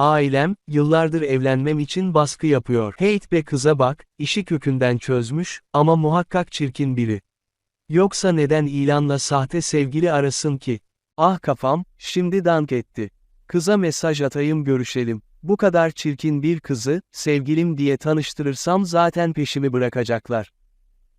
Ailem, yıllardır evlenmem için baskı yapıyor. Hate be kıza bak, işi kökünden çözmüş, ama muhakkak çirkin biri. Yoksa neden ilanla sahte sevgili arasın ki? Ah kafam, şimdi dank etti. Kıza mesaj atayım görüşelim. Bu kadar çirkin bir kızı, sevgilim diye tanıştırırsam zaten peşimi bırakacaklar.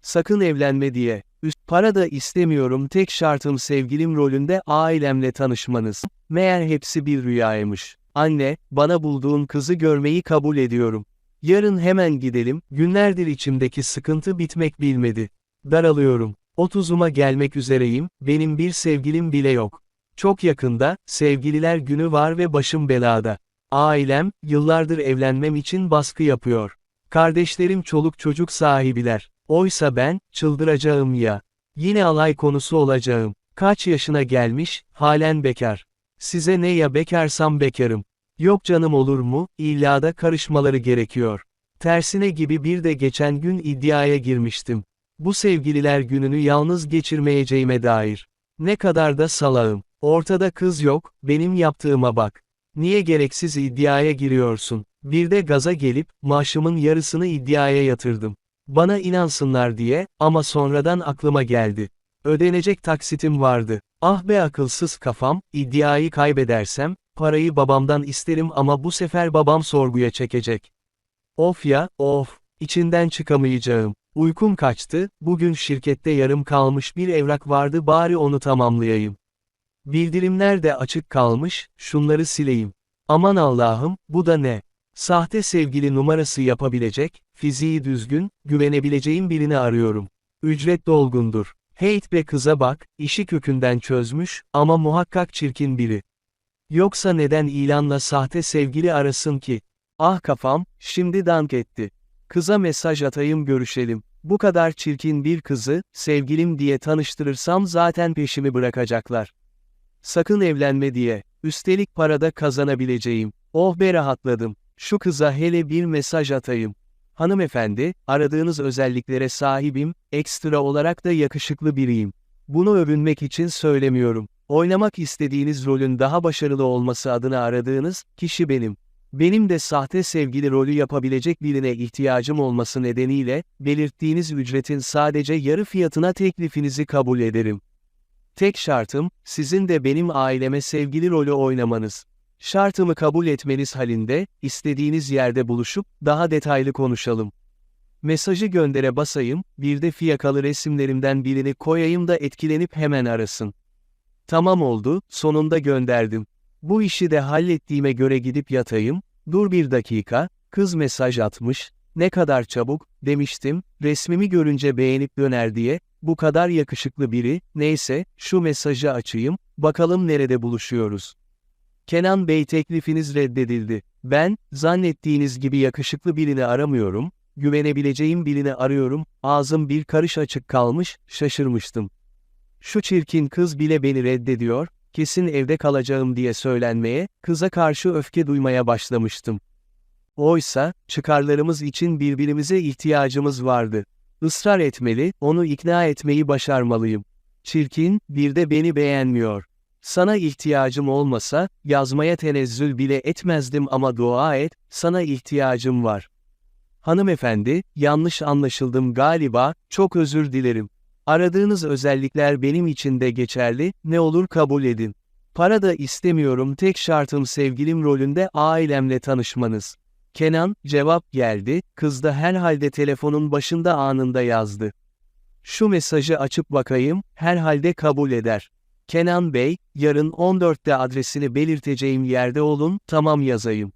Sakın evlenme diye. Üst para da istemiyorum tek şartım sevgilim rolünde ailemle tanışmanız. Meğer hepsi bir rüyaymış. Anne, bana bulduğun kızı görmeyi kabul ediyorum. Yarın hemen gidelim, günlerdir içimdeki sıkıntı bitmek bilmedi. Daralıyorum. Otuzuma gelmek üzereyim, benim bir sevgilim bile yok. Çok yakında, sevgililer günü var ve başım belada. Ailem, yıllardır evlenmem için baskı yapıyor. Kardeşlerim çoluk çocuk sahibiler. Oysa ben, çıldıracağım ya. Yine alay konusu olacağım. Kaç yaşına gelmiş, halen bekar. Size ne ya bekarsam bekarım. Yok canım olur mu, illa da karışmaları gerekiyor. Tersine gibi bir de geçen gün iddiaya girmiştim. Bu sevgililer gününü yalnız geçirmeyeceğime dair. Ne kadar da salağım. Ortada kız yok, benim yaptığıma bak. Niye gereksiz iddiaya giriyorsun? Bir de gaza gelip, maaşımın yarısını iddiaya yatırdım. Bana inansınlar diye, ama sonradan aklıma geldi. Ödenecek taksitim vardı. Ah be akılsız kafam, iddiayı kaybedersem, parayı babamdan isterim ama bu sefer babam sorguya çekecek. Of ya, of, içinden çıkamayacağım. Uykum kaçtı, bugün şirkette yarım kalmış bir evrak vardı bari onu tamamlayayım. Bildirimler de açık kalmış, şunları sileyim. Aman Allah'ım, bu da ne? Sahte sevgili numarası yapabilecek, fiziği düzgün, güvenebileceğim birini arıyorum. Ücret dolgundur. Hate be kıza bak, işi kökünden çözmüş, ama muhakkak çirkin biri. Yoksa neden ilanla sahte sevgili arasın ki? Ah kafam, şimdi dank etti. Kıza mesaj atayım görüşelim. Bu kadar çirkin bir kızı, sevgilim diye tanıştırırsam zaten peşimi bırakacaklar. Sakın evlenme diye. Üstelik parada kazanabileceğim. Oh be rahatladım. Şu kıza hele bir mesaj atayım. Hanımefendi, aradığınız özelliklere sahibim, ekstra olarak da yakışıklı biriyim. Bunu övünmek için söylemiyorum. Oynamak istediğiniz rolün daha başarılı olması adına aradığınız kişi benim. Benim de sahte sevgili rolü yapabilecek birine ihtiyacım olması nedeniyle, belirttiğiniz ücretin sadece yarı fiyatına teklifinizi kabul ederim. Tek şartım, sizin de benim aileme sevgili rolü oynamanız. Şartımı kabul etmeniz halinde, istediğiniz yerde buluşup, daha detaylı konuşalım. Mesajı göndere basayım, bir de fiyakalı resimlerimden birini koyayım da etkilenip hemen arasın. Tamam oldu, sonunda gönderdim. Bu işi de hallettiğime göre gidip yatayım, dur bir dakika, kız mesaj atmış, ne kadar çabuk, demiştim, resmimi görünce beğenip döner diye, bu kadar yakışıklı biri, neyse, şu mesajı açayım, bakalım nerede buluşuyoruz. Kenan Bey teklifiniz reddedildi. Ben, zannettiğiniz gibi yakışıklı birini aramıyorum, güvenebileceğim birini arıyorum, ağzım bir karış açık kalmış, şaşırmıştım. Şu çirkin kız bile beni reddediyor, kesin evde kalacağım diye söylenmeye, kıza karşı öfke duymaya başlamıştım. Oysa, çıkarlarımız için birbirimize ihtiyacımız vardı. Israr etmeli, onu ikna etmeyi başarmalıyım. Çirkin, bir de beni beğenmiyor. Sana ihtiyacım olmasa, yazmaya tenezzül bile etmezdim ama dua et, sana ihtiyacım var. Hanımefendi, yanlış anlaşıldım galiba, çok özür dilerim. Aradığınız özellikler benim için de geçerli, ne olur kabul edin. Para da istemiyorum tek şartım sevgilim rolünde ailemle tanışmanız. Kenan, cevap geldi, kız da herhalde telefonun başında anında yazdı. Şu mesajı açıp bakayım, herhalde kabul eder. Kenan Bey, yarın 14'te adresini belirteceğim yerde olun, tamam yazayım.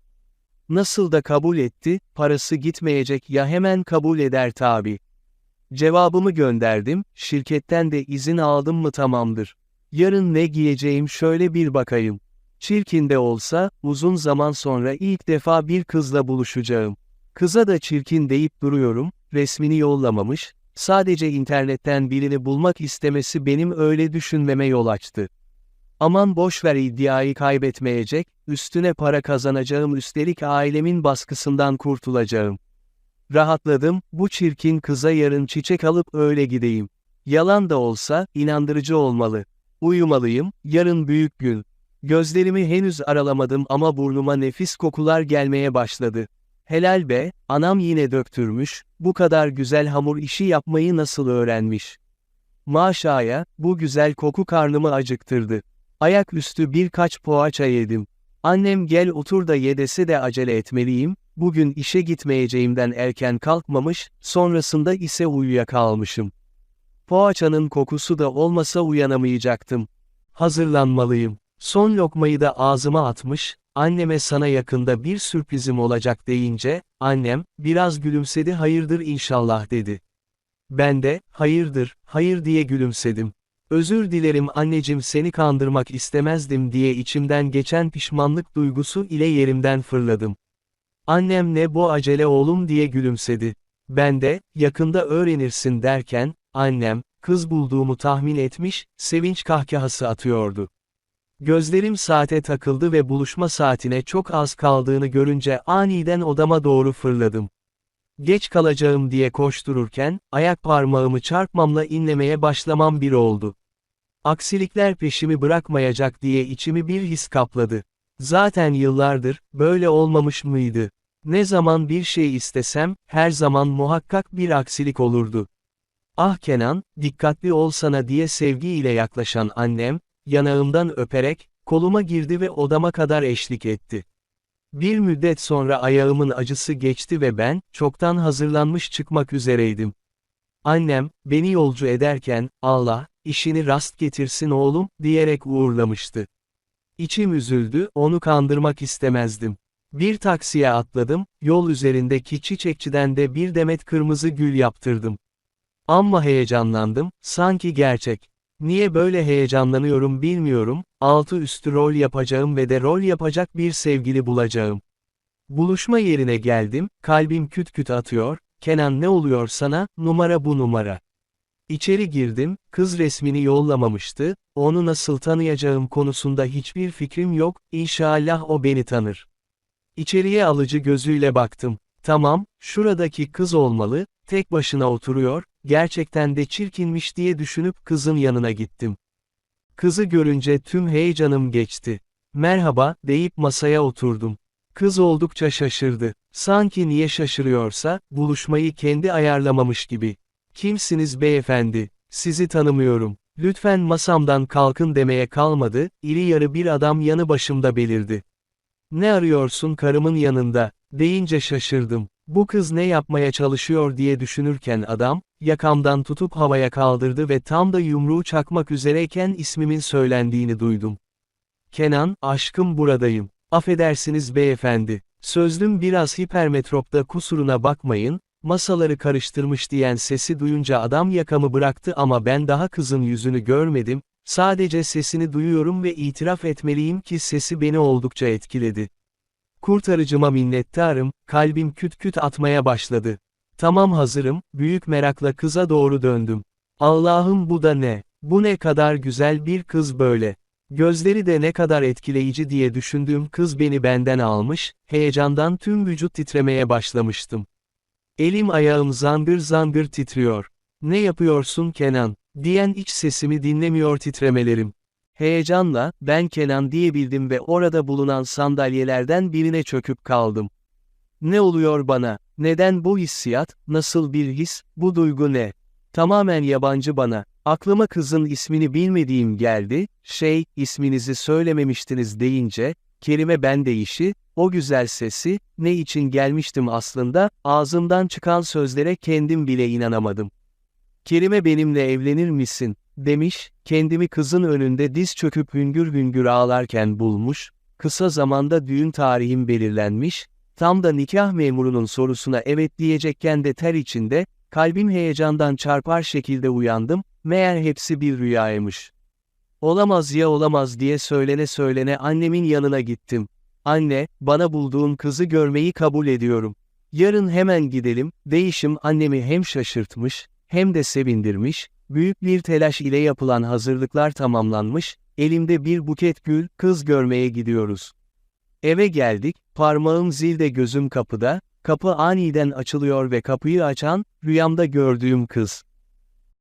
Nasıl da kabul etti, parası gitmeyecek ya hemen kabul eder tabi. Cevabımı gönderdim, şirketten de izin aldım mı tamamdır. Yarın ne giyeceğim şöyle bir bakayım. Çirkin de olsa, uzun zaman sonra ilk defa bir kızla buluşacağım. Kıza da çirkin deyip duruyorum, resmini yollamamış, sadece internetten birini bulmak istemesi benim öyle düşünmeme yol açtı. Aman boşver iddiayı kaybetmeyecek, üstüne para kazanacağım üstelik ailemin baskısından kurtulacağım. Rahatladım, bu çirkin kıza yarın çiçek alıp öyle gideyim. Yalan da olsa, inandırıcı olmalı. Uyumalıyım, yarın büyük gün. Gözlerimi henüz aralamadım ama burnuma nefis kokular gelmeye başladı. Helal be, anam yine döktürmüş, bu kadar güzel hamur işi yapmayı nasıl öğrenmiş. Maşaya, bu güzel koku karnımı acıktırdı. Ayaküstü birkaç poğaça yedim. Annem gel otur da ye dese de acele etmeliyim, bugün işe gitmeyeceğimden erken kalkmamış, sonrasında ise uyuyakalmışım. Poğaçanın kokusu da olmasa uyanamayacaktım. Hazırlanmalıyım. Son lokmayı da ağzıma atmış, anneme sana yakında bir sürprizim olacak deyince, annem, biraz gülümsedi hayırdır inşallah dedi. Ben de, hayırdır, hayır diye gülümsedim. Özür dilerim anneciğim seni kandırmak istemezdim diye içimden geçen pişmanlık duygusu ile yerimden fırladım. Annem ne bu acele oğlum diye gülümsedi. Ben de, yakında öğrenirsin derken, annem, kız bulduğumu tahmin etmiş, sevinç kahkahası atıyordu. Gözlerim saate takıldı ve buluşma saatine çok az kaldığını görünce aniden odama doğru fırladım. Geç kalacağım diye koştururken, ayak parmağımı çarpmamla inlemeye başlamam bir oldu. Aksilikler peşimi bırakmayacak diye içimi bir his kapladı. Zaten yıllardır, böyle olmamış mıydı? Ne zaman bir şey istesem, her zaman muhakkak bir aksilik olurdu. Ah Kenan, dikkatli olsana diye sevgiyle yaklaşan annem, yanağımdan öperek, koluma girdi ve odama kadar eşlik etti. Bir müddet sonra ayağımın acısı geçti ve ben, çoktan hazırlanmış çıkmak üzereydim. Annem, beni yolcu ederken, Allah, işini rast getirsin oğlum, diyerek uğurlamıştı. İçim üzüldü, onu kandırmak istemezdim. Bir taksiye atladım, yol üzerindeki çiçekçiden de bir demet kırmızı gül yaptırdım. Amma heyecanlandım, sanki gerçek. Niye böyle heyecanlanıyorum bilmiyorum, altı üstü rol yapacağım ve de rol yapacak bir sevgili bulacağım. Buluşma yerine geldim, kalbim küt küt atıyor, Kenan ne oluyor sana, numara bu numara. İçeri girdim, kız resmini yollamamıştı, onu nasıl tanıyacağım konusunda hiçbir fikrim yok, inşallah o beni tanır. İçeriye alıcı gözüyle baktım. Tamam, şuradaki kız olmalı, tek başına oturuyor, gerçekten de çirkinmiş diye düşünüp kızın yanına gittim. Kızı görünce tüm heyecanım geçti. Merhaba, deyip masaya oturdum. Kız oldukça şaşırdı. Sanki niye şaşırıyorsa, buluşmayı kendi ayarlamamış gibi. Kimsiniz beyefendi? Sizi tanımıyorum. Lütfen masamdan kalkın demeye kalmadı, iri yarı bir adam yanı başımda belirdi. Ne arıyorsun karımın yanında, deyince şaşırdım. Bu kız ne yapmaya çalışıyor diye düşünürken adam, yakamdan tutup havaya kaldırdı ve tam da yumruğu çakmak üzereyken ismimin söylendiğini duydum. Kenan, aşkım buradayım. Affedersiniz beyefendi. Sözlüm biraz hipermetropta kusuruna bakmayın, masaları karıştırmış diyen sesi duyunca adam yakamı bıraktı ama ben daha kızın yüzünü görmedim, sadece sesini duyuyorum ve itiraf etmeliyim ki sesi beni oldukça etkiledi. Kurtarıcıma minnettarım, kalbim küt küt atmaya başladı. Tamam hazırım, büyük merakla kıza doğru döndüm. Allah'ım bu da ne? Bu ne kadar güzel bir kız böyle. Gözleri de ne kadar etkileyici diye düşündüğüm kız beni benden almış, heyecandan tüm vücut titremeye başlamıştım. Elim ayağım zangır zangır titriyor. Ne yapıyorsun Kenan? diyen iç sesimi dinlemiyor titremelerim. Heyecanla, ben Kenan diyebildim ve orada bulunan sandalyelerden birine çöküp kaldım. Ne oluyor bana? Neden bu hissiyat, nasıl bir his, bu duygu ne? Tamamen yabancı bana. Aklıma kızın ismini bilmediğim geldi, şey, isminizi söylememiştiniz deyince, kelime ben deyişi, o güzel sesi, ne için gelmiştim aslında, ağzımdan çıkan sözlere kendim bile inanamadım. Kerime benimle evlenir misin, demiş, kendimi kızın önünde diz çöküp hüngür hüngür ağlarken bulmuş, kısa zamanda düğün tarihim belirlenmiş, tam da nikah memurunun sorusuna evet diyecekken de ter içinde, kalbim heyecandan çarpar şekilde uyandım, meğer hepsi bir rüyaymış. Olamaz ya olamaz diye söylene söylene annemin yanına gittim. Anne, bana bulduğun kızı görmeyi kabul ediyorum. Yarın hemen gidelim, değişim annemi hem şaşırtmış, hem de sevindirmiş, büyük bir telaş ile yapılan hazırlıklar tamamlanmış, elimde bir buket gül, kız görmeye gidiyoruz. Eve geldik, parmağım zilde gözüm kapıda, kapı aniden açılıyor ve kapıyı açan, rüyamda gördüğüm kız.